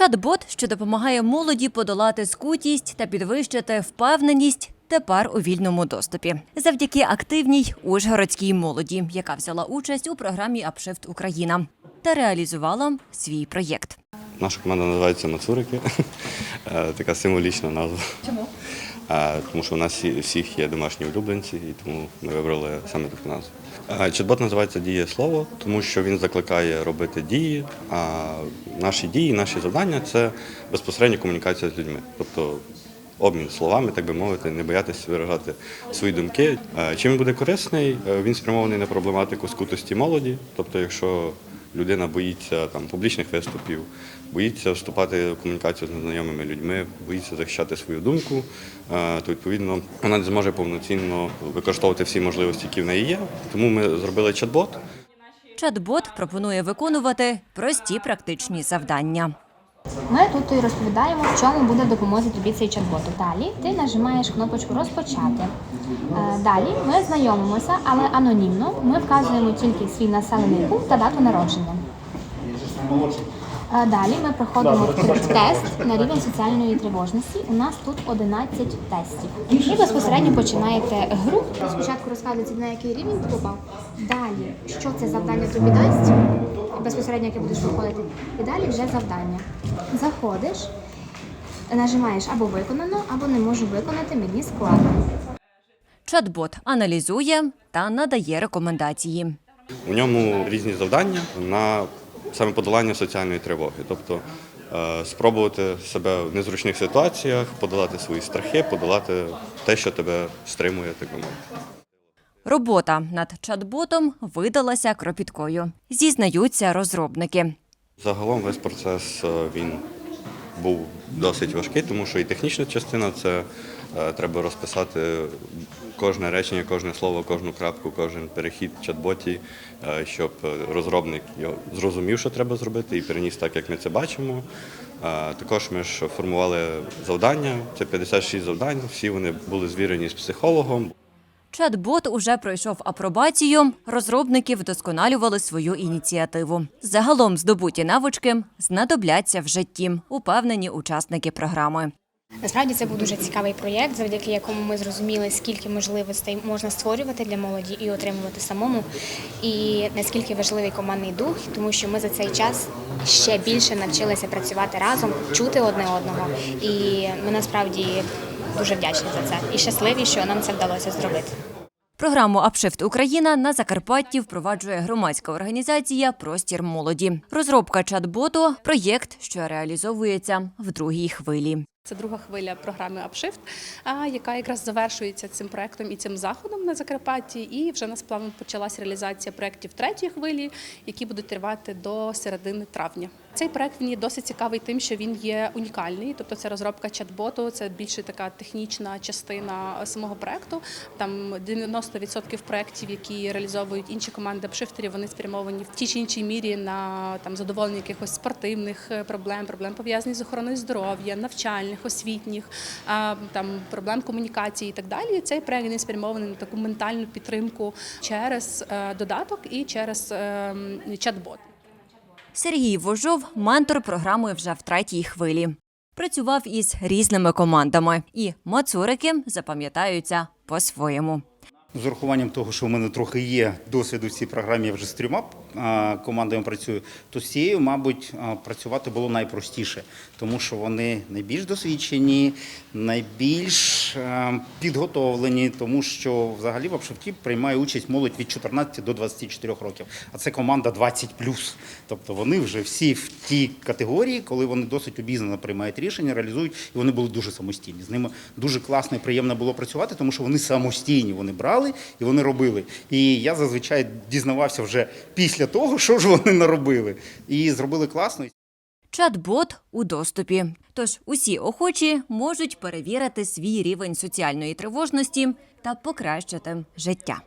Чат-бот, що допомагає молоді подолати скутість та підвищити впевненість. Тепер у вільному доступі завдяки активній ужгородській молоді, яка взяла участь у програмі Апшифт Україна та реалізувала свій проєкт. Наша команда називається Мацурики. Е, Така символічна назва. Чому? Тому що у нас всіх є домашні улюбленці, і тому ми вибрали саме таку назву. Чат-бот називається Діє слово, тому що він закликає робити дії. А наші дії, наші завдання це безпосередня комунікація з людьми. Тобто обмін словами, так би мовити, не боятися виражати свої думки. Чим він буде корисний? Е, Він спрямований на проблематику скутості молоді. Тобто, якщо людина боїться там публічних виступів, боїться вступати в комунікацію з незнайомими людьми, боїться захищати свою думку, е, то відповідно вона не зможе повноцінно використовувати всі можливості, які в неї є. Тому ми зробили чат-бот. Чат-бот пропонує виконувати прості практичні завдання. Ми тут і розповідаємо, в чому буде допомозі тобі цей чат-бот. Далі ти нажимаєш кнопочку Розпочати. Е, Далі ми знайомимося, але анонімно. Ми вказуємо тільки свій населений пункт та дату народження. Е, Далі ми проходимо тест на рівень соціальної тривожності. У нас тут 11 тестів. І безпосередньо починаєте гру. Спочатку розказується, на який рівень ти попав. Далі, що це завдання тобі дасть, безпосередньо яке будеш проходити. І далі вже завдання. Заходиш, нажимаєш або виконано, або не можу виконати, мені складно. Чат-бот аналізує та надає рекомендації. У ньому різні завдання на саме подолання соціальної тривоги. Тобто е, спробувати себе в незручних ситуаціях, подолати свої страхи, подолати те, що тебе стримує, так би мовити. Робота над чат-ботом видалася кропіткою. Зізнаються розробники. Загалом весь процес е, він був досить важкий, тому що і технічна частина це е, треба розписати кожне речення, кожне слово, кожну крапку, кожен перехід чат-боті, е, щоб розробник зрозумів, що треба зробити, і переніс так, як ми це бачимо. Також ми ж формували завдання. Це 56 завдань. Всі вони були звірені з психологом. Чат-бот уже пройшов апробацію. Розробники вдосконалювали свою ініціативу. Загалом здобуті навички знадобляться в житті, упевнені учасники програми. Насправді це був дуже цікавий проєкт, завдяки якому ми зрозуміли, скільки можливостей можна створювати для молоді і отримувати самому, і наскільки важливий командний дух, тому що ми за цей час ще більше навчилися працювати разом, чути одне одного. І ми насправді дуже вдячні за це і щасливі, що нам це вдалося зробити. Програму Апшифт Україна на Закарпатті впроваджує громадська організація Простір молоді. Розробка чат-боту проєкт, що реалізовується в другій хвилі. Це друга хвиля програми Upshift, а, яка якраз завершується цим проектом і цим заходом на Закарпатті. І вже нас плавно почалась реалізація проєктів третьої хвилі, які будуть тривати до середини травня. Цей проект він досить цікавий тим, що він є унікальний, тобто це розробка чат-боту, це більше така технічна частина самого проекту. Там 90% проєктів, які реалізовують інші команди апшифтерів, вони спрямовані в тій чи іншій мірі на там задоволення якихось спортивних е, проблем, проблем пов'язаних з охороною здоров'я, навчальних, освітніх, там проблем комунікації і так далі. Цей проект він спрямований на таку ментальну підтримку через е, додаток і через е, чат-бот. Сергій Вожов ментор програми вже в третій хвилі. Працював із різними командами, і мацурики запам'ятаються по-своєму. З урахуванням того, що в мене трохи є досвіду в цій програмі, я вже з трьома командами працюю, то з цією, мабуть, працювати було найпростіше, тому що вони найбільш досвідчені, найбільш а, підготовлені, тому що взагалі в Апшифті приймає участь молодь від 14 до 24 років, а це команда 20+. Тобто вони вже всі в тій категорії, коли вони досить обізнано приймають рішення, реалізують, і вони були дуже самостійні. З ними дуже класно і приємно було працювати, тому що вони самостійні, вони брали і вони робили. І я зазвичай дізнавався вже після того, що ж вони наробили, і зробили класно. Чат-бот у доступі. Тож усі охочі можуть перевірити свій рівень соціальної тривожності та покращити життя.